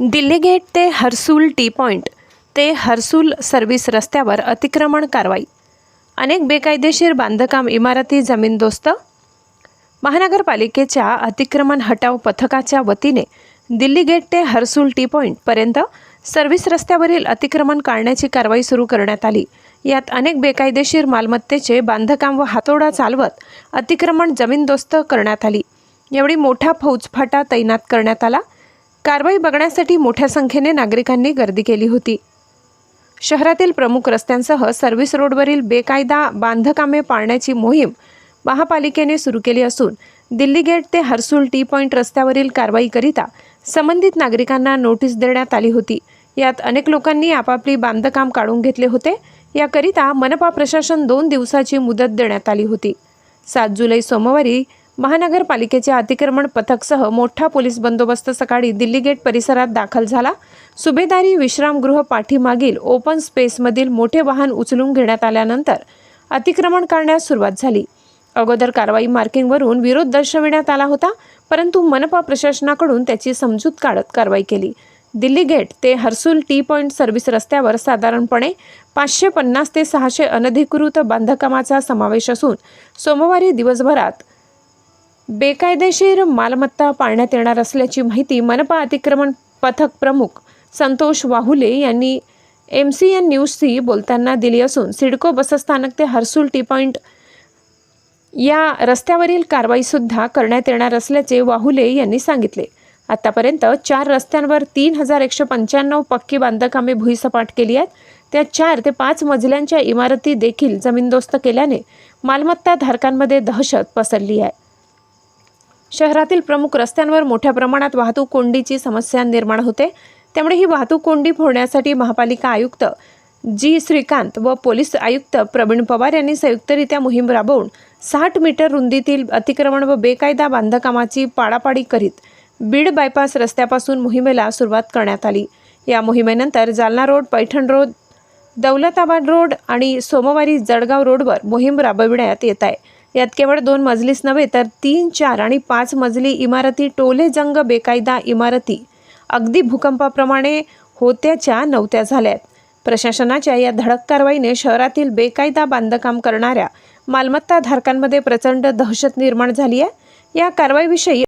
Delhi gate ते Harsul T point ते Harsul service रस्त्यावर अतिक्रमण कारवाई. अनेक बेकायदेशीर बांधकाम इमारती जमीनदोस्त महानगरपालिकेच्या अतिक्रमण हटाव पथकाच्या वतीने दिल्ली गेट ते हर्सूल टी पॉईंटपर्यंत सर्व्हिस रस्त्यावरील अतिक्रमण काढण्याची कारवाई सुरू करण्यात आली. यात अनेक बेकायदेशीर मालमत्तेचे बांधकाम व हातोडा चालवत अतिक्रमण जमीनदोस्त करण्यात आली. यावेळी मोठा फौजफाटा तैनात करण्यात आला. कारवाई बघण्यासाठी मोठ्या संख्येने नागरिकांनी गर्दी केली होती. शहरातील प्रमुख रस्त्यांसह सर्व्हिस रोडवरील बेकायदा बांधकामे पाळण्याची मोहीम महापालिकेने सुरू केली असून दिल्ली गेट ते हर्सूल टी पॉईंट रस्त्यावरील कारवाईकरिता संबंधित नागरिकांना नोटीस देण्यात आली होती. यात अनेक लोकांनी आपापली बांधकाम काढून घेतले होते. याकरिता मनपा प्रशासन दोन दिवसाची मुदत देण्यात आली होती. सात जुलै सोमवारी महानगरपालिकेच्या अतिक्रमण पथकसह मोठा पोलीस बंदोबस्त सकाळी दिल्ली गेट परिसरात दाखल झाला. सुभेदारी विश्रामगृह पाठीमागील ओपन स्पेसमधील मोठे वाहन उचलून घेण्यात आल्यानंतर अतिक्रमण करण्यास सुरुवात झाली. अगोदर कारवाई मार्किंगवरून विरोध दर्शविण्यात आला होता परंतु मनपा प्रशासनाकडून त्याची समजूत काढत कारवाई केली. दिल्ली गेट ते हर्सुल टी पॉईंट सर्व्हिस रस्त्यावर साधारणपणे पाचशे पन्नास ते सहाशे अनधिकृत बांधकामाचा समावेश असून सोमवारी दिवसभरात बेकायदेशीर मालमत्ता पाळण्यात येणार असल्याची माहिती मनपा अतिक्रमण पथक प्रमुख संतोष वाहुले यांनी एम सी एन न्यूजशी बोलताना दिली असून सिडको बसस्थानक ते हर्सुल टी पॉईंट या रस्त्यावरील कारवाईसुद्धा करण्यात येणार असल्याचे वाहुले यांनी सांगितले. आतापर्यंत चार रस्त्यांवर तीन हजार एकशे पंच्याण्णव पक्की बांधकामे भुईसपाट केली आहेत. त्या चार ते पाच मजल्यांच्या इमारती देखील जमीनदोस्त केल्याने मालमत्ता धारकांमध्ये दहशत पसरली आहे. शहरातील प्रमुख रस्त्यांवर मोठ्या प्रमाणात वाहतूक कोंडीची समस्या निर्माण होते. त्यामुळे ही वाहतूक कोंडी फोडण्यासाठी महापालिका आयुक्त जी श्रीकांत व पोलीस आयुक्त प्रवीण पवार यांनी संयुक्तरित्या मोहीम राबवून साठ मीटर रुंदीतील अतिक्रमण व बेकायदा बांधकामाची पाडापाडी करीत बीड बायपास रस्त्यापासून मोहिमेला सुरुवात करण्यात आली. या मोहिमेनंतर Jalna road Paithan road Daulatabad road आणि सोमवारी जळगाव रोडवर मोहीम राबविण्यात येत आहे. यात केवळ दोन मजलीच नव्हे तर तीन चार आणि पाच मजली इमारती टोले जंग बेकायदा इमारती. अगदी भूकंपाप्रमाणे होत्याच्या नव्हत्या झाल्यात. प्रशासनाच्या या धडक कारवाईने शहरातील बेकायदा बांधकाम करणाऱ्या मालमत्ता धारकांमध्ये प्रचंड दहशत निर्माण झाली आहे या कारवाईविषयी